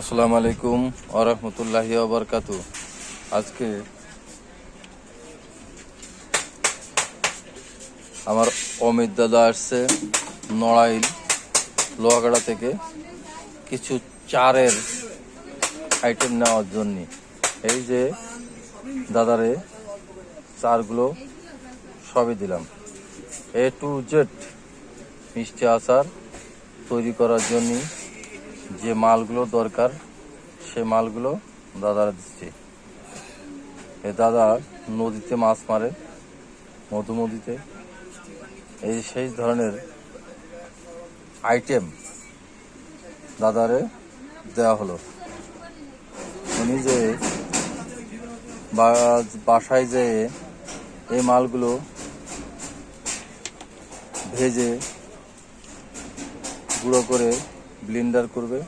আসসালামু আলাইকুম আরহামতুল্লাহি আবরকাতু আজকে আমার অমিত দাদা আসছে নড়াইল, লোহাগাড়া থেকে কিছু চারের আইটেম নেওয়ার জন্য। এই যে দাদারে চারগুলো সবই দিলাম। এ টু জেড মিষ্টি আচার তৈরি করার জন্য যে মালগুলো দরকার, সে মালগুলো দাদারা দিচ্ছে। এ দাদা নদীতে মাছ মারে মধুমদিতে এই সেই ধরনের আইটেম দাদারে দেওয়া হলো। উনি যে বাসায় যে এই মালগুলো ভেজে, গুঁড়ো করে ব্লেন্ডার করবে।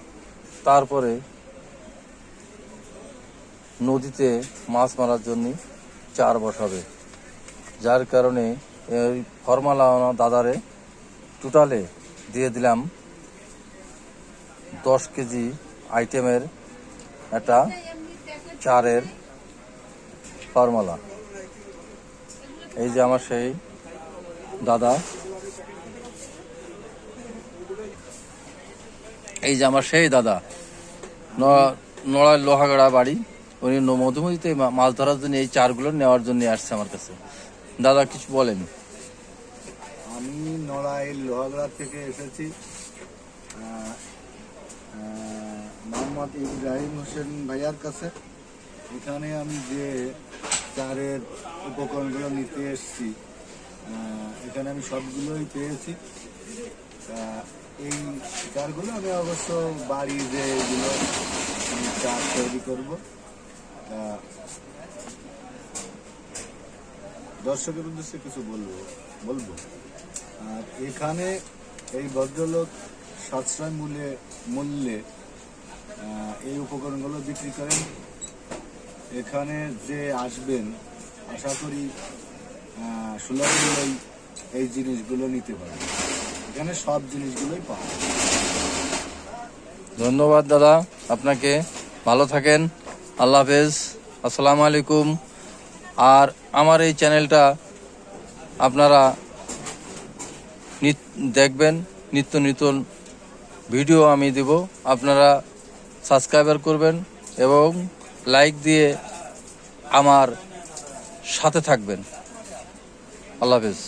তারপরে নদীতে মাছ মারার জন্য চার বসাবে। যার কারণে এই ফর্মালা দাদারে টোটালে দিয়ে দিলাম দশ কেজি আইটেমের একটা চারের ফর্মালা। এই যে আমার সেই দাদা এই যে আমার সেই দাদা, ন- নড়াই লোহাগড়া বাড়ি, উনি মধুমতিতে মাছ ধরার জন্য এই চারগুলো নেওয়ার জন্য আসছে আমার কাছে। দাদা কিছু বলেন। আমি নড়াইল লোহাগড়া থেকে এসেছি। মোহাম্মদ ইব্রাহিম হোসেন ভাইয়ার কাছে। এখানে আমি যে চারের উপকরণগুলো নিতে এসেছি এখানে আমি সবগুলোই পেয়েছি। এই চারগুলো আমি অবশ্য বাড়ি যে এগুলো আমি চার তৈরি করব দর্শকের উদ্দেশ্যে কিছু বলব বলব। আর এখানে এই ভদ্রলোক সাশ্রয় মূল্যে মূল্যে এই উপকরণগুলো বিক্রি করেন। এখানে যে আসবেন, আশা করি সুলভ এই জিনিসগুলো নিতে পারবেন। এখানে সব জিনিসগুলোই পাওয়া ধন্যবাদ, দাদা। আপনাকে ভালো থাকেন। আল্লাহ হাফেজ। আসসালামু আলাইকুম। আর আমার এই চ্যানেলটা আপনারা দেখবেন। নিত্য নতুন ভিডিও আমি দেব। আপনারা সাবস্ক্রাইবার করবেন এবং লাইক দিয়ে আমার সাথে থাকবেন। আল্লাহ হাফেজ।